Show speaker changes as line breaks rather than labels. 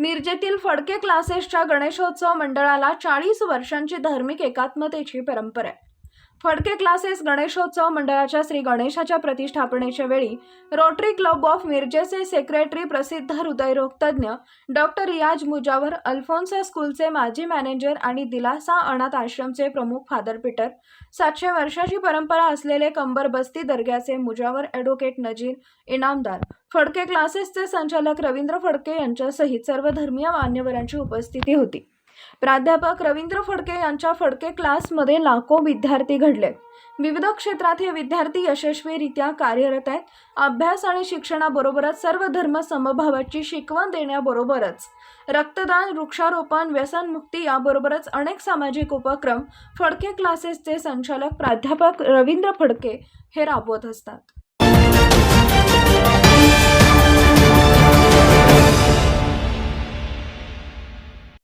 मिरजेतील फडके क्लासेसच्या गणेशोत्सव मंडळाला चाळीस वर्षांची धार्मिक एकात्मतेची परंपरा आहे. फडके क्लासेस गणेशोत्सव मंडळाच्या श्री गणेशाच्या प्रतिष्ठापनेच्या वेळी रोटरी क्लब ऑफ मिरजेचे सेक्रेटरी प्रसिद्ध हृदयरोगतज्ञ डॉक्टर रियाज मुजावर अल्फोन्सा स्कूलचे माजी मॅनेजर आणि दिलासा अनाथ आश्रमचे प्रमुख फादर पीटर सातशे वर्षाची परंपरा असलेले कंबर बस्ती दर्ग्याचे मुजावर ॲडव्होकेट नजीर इनामदार. फडके क्लासेसचे संचालक रवींद्र फडके यांच्यासहित सर्व धर्मीय मान्यवरांची उपस्थिती होती. प्राध्यापक रवींद्र फडके यांच्या फडके क्लासमध्ये लाखो विद्यार्थी घडले. विविध क्षेत्रात हे विद्यार्थी यशस्वीरित्या कार्यरत आहेत. अभ्यास आणि शिक्षणाबरोबरच सर्व धर्म समभावाची शिकवण देण्याबरोबरच रक्तदान वृक्षारोपण व्यसनमुक्ती याबरोबरच अनेक सामाजिक उपक्रम फडके क्लासेसचे संचालक प्राध्यापक रवींद्र फडके हे राबवत असतात.